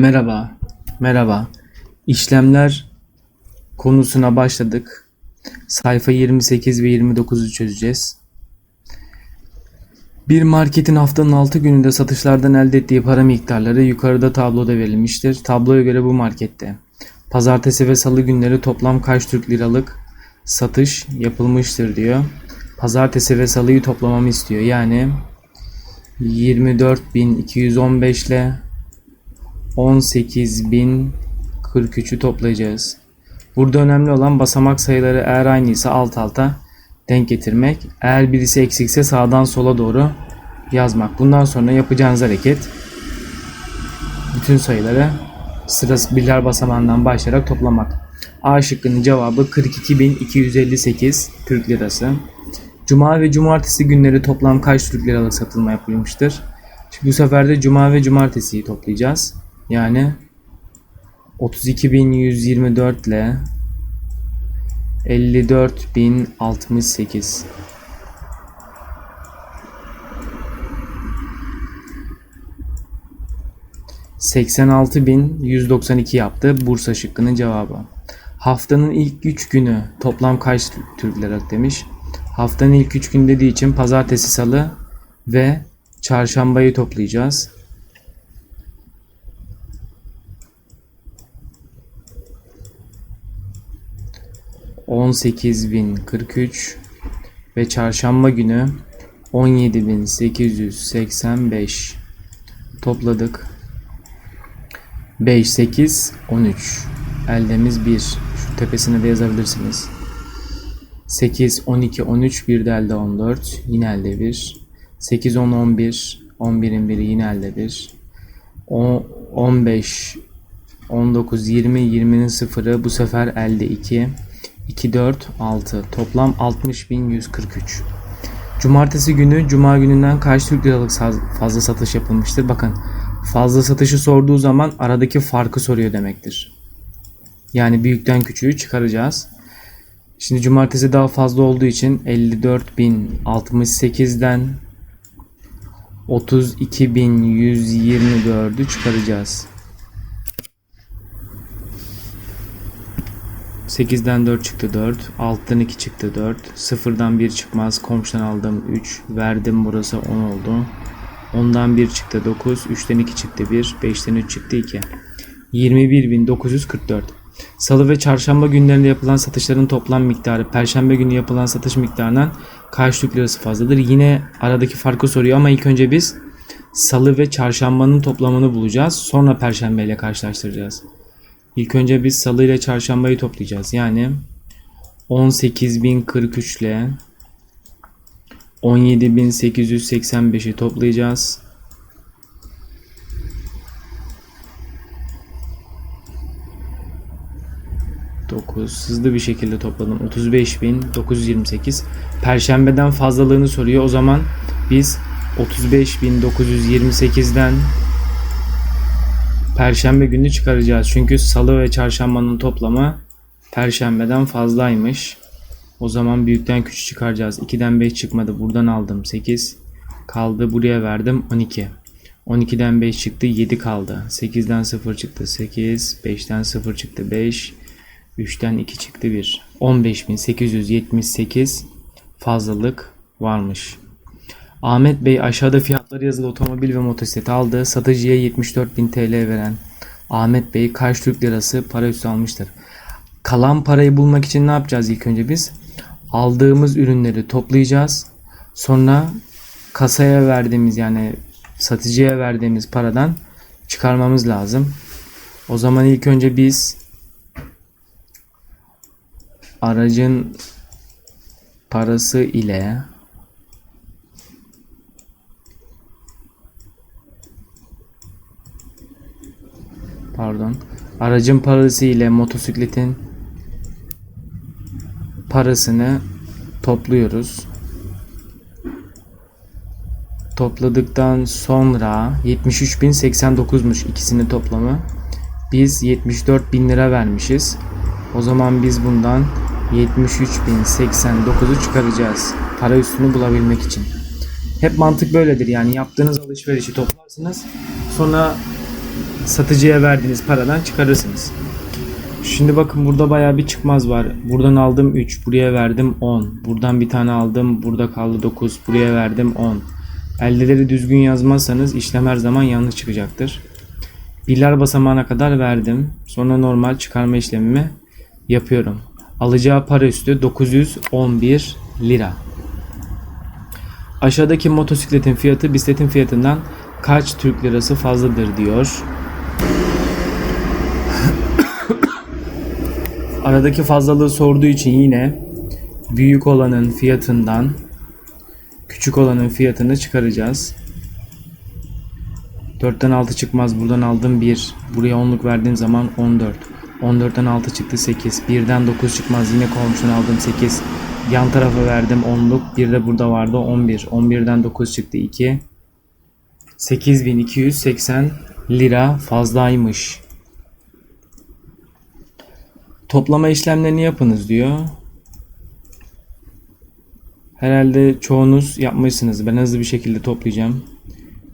Merhaba, merhaba. İşlemler konusuna başladık. Sayfa 28 ve 29'u çözeceğiz. Bir marketin haftanın 6 gününde satışlardan elde ettiği para miktarları yukarıda tabloda verilmiştir. Tabloya göre bu markette pazartesi ve salı günleri toplam kaç Türk liralık satış yapılmıştır diyor. Pazartesi ve salıyı toplamamı istiyor. Yani 24.215 ile 18.043'ü toplayacağız. Burada önemli olan basamak sayıları eğer aynıysa alt alta denk getirmek. Eğer birisi eksikse sağdan sola doğru yazmak. Bundan sonra yapacağınız hareket bütün sayıları sırası birler basamağından başlayarak toplamak. A şıkkının cevabı 42.258 Türk lirası. Cuma ve cumartesi günleri toplam kaç Türk liralık satılma yapılmıştır? Şimdi bu sefer de cuma ve cumartesiyi toplayacağız. Yani 32.124 ile 54.068 86.192 yaptı Bursa şıkkının cevabı. Haftanın ilk 3 günü toplam kaç Türk liralık demiş. Haftanın ilk 3 gün dediği için pazartesi, salı ve çarşambayı toplayacağız. On sekiz bin kırk üç ve çarşamba günü on yedi bin sekiz yüz seksen beş topladık. 5, 8, 13. Eldemiz 1. Şu tepesine de yazabilirsiniz. 8, 12, 13. Bir de elde 14. Yine elde 1. 8, 10, 11. 11'in biri yine elde 1. 15, 19, 20, 20'nin sıfırı bu sefer elde 2. 2, 4, 6. Toplam 60.143. Cumartesi günü Cuma gününden kaç Türk liralık fazla satış yapılmıştır? Bakın fazla satışı sorduğu zaman aradaki farkı soruyor demektir. Yani büyükten küçüğü çıkaracağız. Şimdi cumartesi daha fazla olduğu için 54.068'den 32.124'ü çıkaracağız. 8'den 4 çıktı 4. 6'dan 2 çıktı 4. 0'dan 1 çıkmaz. Komşudan aldım 3. Verdim burası 10 oldu. 10'dan 1 çıktı 9. 3'ten 2 çıktı 1. 5'ten 3 çıktı 2. 21.944. Salı ve çarşamba günlerinde yapılan satışların toplam miktarı perşembe günü yapılan satış miktarından kaç Türk lirası fazladır? Yine aradaki farkı soruyor ama ilk önce biz salı ve çarşambanın toplamını bulacağız. Sonra perşembe ile karşılaştıracağız. İlk önce biz salı ile çarşambayı toplayacağız. Yani 18.043 ile 17.885'i toplayacağız. Dokuz. Hızlı bir şekilde topladım. 35.928. Perşembeden fazlalığını soruyor. O zaman biz 35.928'den Perşembe günü çıkaracağız. Çünkü salı ve çarşambanın toplamı Perşembeden fazlaymış. O zaman büyükten küçük çıkaracağız. 2'den 5 çıkmadı. Buradan aldım 8. Kaldı buraya verdim 12. 12'den 5 çıktı 7 kaldı. 8'den 0 çıktı 8. 5'ten 0 çıktı 5. 3'ten 2 çıktı 1. 15.878 fazlalık varmış. Ahmet Bey aşağıda fiyatları yazılı otomobil ve motosiklet aldı. Satıcıya 74.000 TL veren Ahmet Bey kaç Türk lirası para üstü almıştır? Kalan parayı bulmak için ne yapacağız ilk önce biz? Aldığımız ürünleri toplayacağız. Sonra kasaya verdiğimiz yani satıcıya verdiğimiz paradan çıkarmamız lazım. O zaman ilk önce biz aracın parası ile pardon aracın parası ile motosikletin parasını topluyoruz. Topladıktan sonra 73.089'muş ikisinin toplamı. Biz 74.000 lira vermişiz. O zaman biz bundan 73.089'u çıkaracağız. Para üstünü bulabilmek için. Hep mantık böyledir yani yaptığınız alışverişi toplarsınız. Sonra satıcıya verdiğiniz paradan çıkarırsınız. Şimdi bakın burada bayağı bir çıkmaz var. Buradan aldım 3, buraya verdim 10. Buradan bir tane aldım, burada kaldı 9, buraya verdim 10. Eldeleri düzgün yazmazsanız işlem her zaman yanlış çıkacaktır. Birler basamağına kadar verdim. Sonra normal çıkarma işlemimi yapıyorum. Alacağı para üstü 911 lira. Aşağıdaki motosikletin fiyatı bisikletin fiyatından kaç Türk lirası fazladır diyor. Aradaki fazlalığı sorduğu için yine büyük olanın fiyatından küçük olanın fiyatını çıkaracağız. 4'ten 6 çıkmaz. Buradan aldım 1. Buraya 10'luk verdiğim zaman 14. 14'ten 6 çıktı 8. 1'den 9 çıkmaz. Yine komşudan aldım 8. Yan tarafa verdim 10'luk. Bir de burada vardı 11. 11'den 9 çıktı 2. 8280 lira fazlaymış. Toplama işlemlerini yapınız diyor. Herhalde çoğunuz yapmışsınız. Ben hızlı bir şekilde toplayacağım.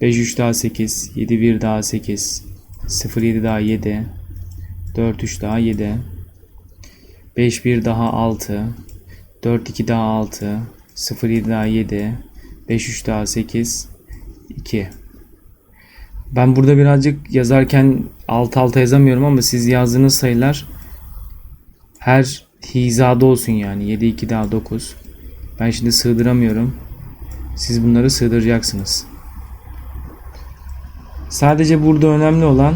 5 3 daha 8, 7 1 daha 8, 0 7 daha 7, 4 3 daha 7, 5 1 daha 6, 4 2 daha 6, 0 7 daha 7, 5 3 daha 8, 2. Ben burada birazcık yazarken alt alta yazamıyorum ama siz yazdığınız sayılar her hizada olsun yani. 7 2 daha 9. Ben şimdi sığdıramıyorum. Siz bunları sığdıracaksınız. Sadece burada önemli olan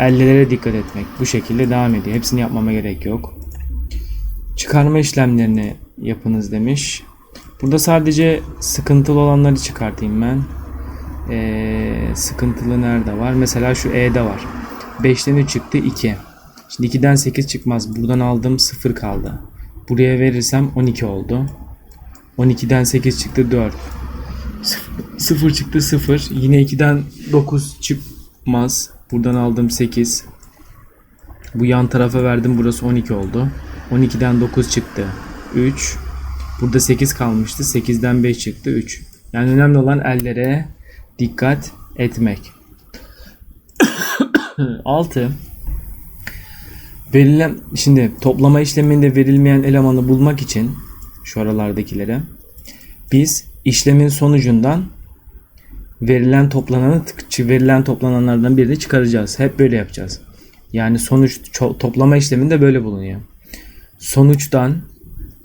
ellere dikkat etmek. Bu şekilde devam ediyor. Hepsini yapmama gerek yok. Çıkarma işlemlerini yapınız demiş. Burada sadece sıkıntılı olanları çıkartayım ben. Ee, sıkıntılı nerede var? Mesela şu E'de var. 5'ten 3 çıktı 2. Şimdi 2'den 8 çıkmaz. Buradan aldım 0 kaldı. Buraya verirsem 12 oldu. 12'den 8 çıktı 4. 0 çıktı 0. Yine 2'den 9 çıkmaz. Buradan aldım 8. Bu yan tarafa verdim. Burası 12 oldu. 12'den 9 çıktı. 3. Burada 8 kalmıştı. 8'den 5 çıktı. 3. Yani önemli olan ellere dikkat etmek. 6. Verilen şimdi toplama işleminde verilmeyen elemanı bulmak için şu aralardakilere biz işlemin sonucundan verilen toplananı verilen toplananlardan birini çıkaracağız. Hep böyle yapacağız. Yani sonuç toplama işleminde böyle bulunuyor. Sonuçtan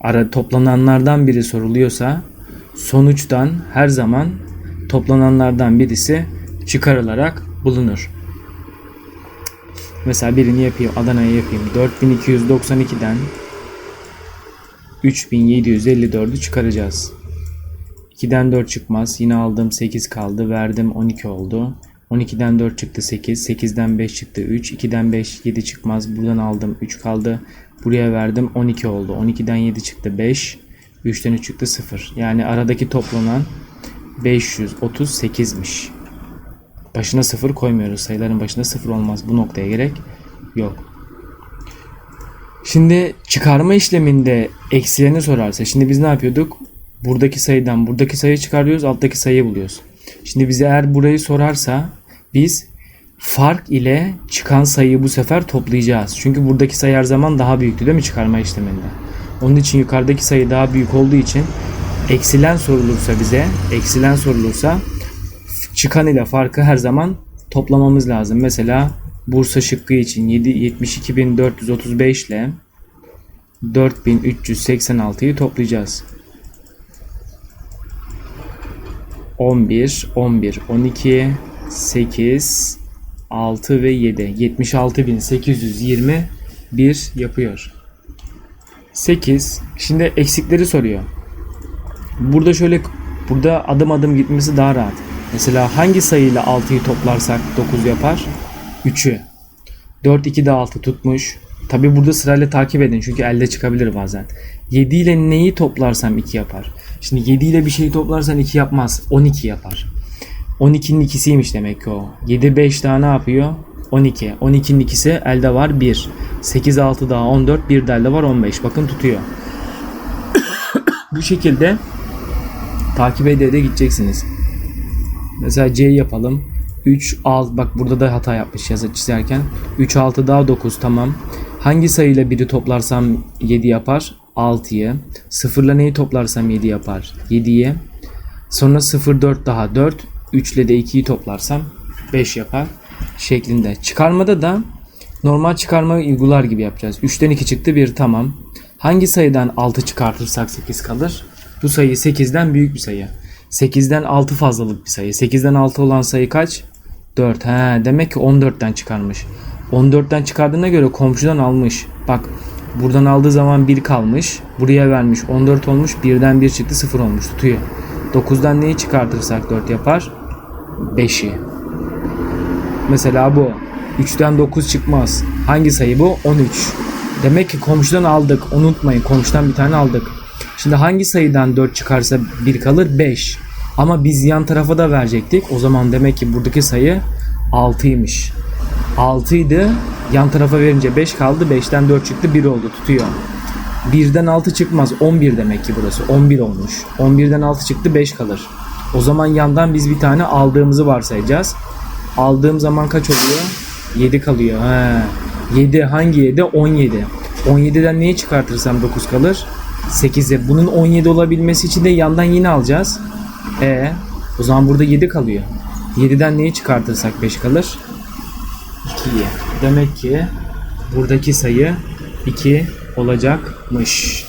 ara toplananlardan biri soruluyorsa sonuçtan her zaman toplananlardan birisi çıkarılarak bulunur. Mesela birini yapayım, Adana'ya yapayım. 4292'den 3754'ü çıkaracağız. 2'den 4 çıkmaz. Yine aldım 8 kaldı. Verdim 12 oldu. 12'den 4 çıktı 8. 8'den 5 çıktı 3. 2'den 5 7 çıkmaz. Buradan aldım 3 kaldı. Buraya verdim 12 oldu. 12'den 7 çıktı 5. 3'ten 3 çıktı 0. Yani aradaki toplanan 538'miş. Başına 0 koymuyoruz. Sayıların başına 0 olmaz. Bu noktaya gerek yok. Şimdi çıkarma işleminde eksileni sorarsa şimdi biz ne yapıyorduk? Buradaki sayıdan buradaki sayıyı çıkarıyoruz, alttaki sayıyı buluyoruz. Şimdi bize eğer burayı sorarsa biz fark ile çıkan sayıyı bu sefer toplayacağız. Çünkü buradaki sayı her zaman daha büyüktü değil mi çıkarma işleminde? Onun için yukarıdaki sayı daha büyük olduğu için eksilen sorulursa bize, eksilen sorulursa çıkan ile farkı her zaman toplamamız lazım. Mesela Bursa şıkkı için 7 72.435 ile 4386'yı toplayacağız. 11, 11, 12, 8, 6 ve 7. 76.821 yapıyor. 8. Şimdi eksikleri soruyor. Burada şöyle burada adım adım gitmesi daha rahat. Mesela hangi sayıyla 6'yı toplarsak 9 yapar? 3'ü. 4 2 de 6 tutmuş. Tabi burada sırayla takip edin çünkü elde çıkabilir bazen. 7 ile neyi toplarsam 2 yapar. Şimdi 7 ile bir şeyi toplarsan 2 yapmaz. 12 yapar. 12'nin ikisiymiş demek ki o. 7 5 daha ne yapıyor? 12. 12'nin ikisi elde var 1. 8 6 daha 14. Bir de elde var 15. Bakın tutuyor. Bu şekilde takip ede de gideceksiniz. Mesela C yapalım. 3 6 bak burada da hata yapmış yazı çizerken. 3 6 daha 9 tamam. Hangi sayıyla 1'i toplarsam 7 yapar? 6'yı. 0 ile neyi toplarsam 7 yapar? 7'yi. Sonra 0 4 daha 4. 3 ile de 2'yi toplarsam 5 yapar şeklinde. Çıkarmada da normal çıkarma uygular gibi yapacağız. 3'ten 2 çıktı 1 tamam. Hangi sayıdan 6 çıkartırsak 8 kalır? Bu sayı 8'den büyük bir sayı. 8'den 6 fazlalık bir sayı. 8'den 6 olan sayı kaç? 4. He, demek ki 14'ten çıkarmış. 14'ten çıkardığına göre komşudan almış. Bak buradan aldığı zaman 1 kalmış. Buraya vermiş 14 olmuş. 1'den 1 çıktı 0 olmuş tutuyor. 9'dan neyi çıkartırsak 4 yapar? 5'i. Mesela bu. 3'ten 9 çıkmaz. Hangi sayı bu? 13. Demek ki komşudan aldık. Unutmayın komşudan bir tane aldık. Şimdi hangi sayıdan 4 çıkarsa 1 kalır? 5. Ama biz yan tarafa da verecektik. O zaman demek ki buradaki sayı 6'ymış. 6 idi. Yan tarafa verince 5 kaldı. 5'ten 4 çıktı. 1 oldu. Tutuyor. 1'den 6 çıkmaz. 11 demek ki burası. 11 olmuş. 11'den 6 çıktı 5 kalır. O zaman yandan biz bir tane aldığımızı varsayacağız. Aldığım zaman kaç oluyor? 7 kalıyor. He. 7 hangi 7? 17. 17'den neyi çıkartırsam 9 kalır? 8'e. Bunun 17 olabilmesi için de yandan yine alacağız. E o zaman burada 7 kalıyor. 7'den neyi çıkartırsak 5 kalır? 2'yi. Demek ki buradaki sayı 2 olacakmış.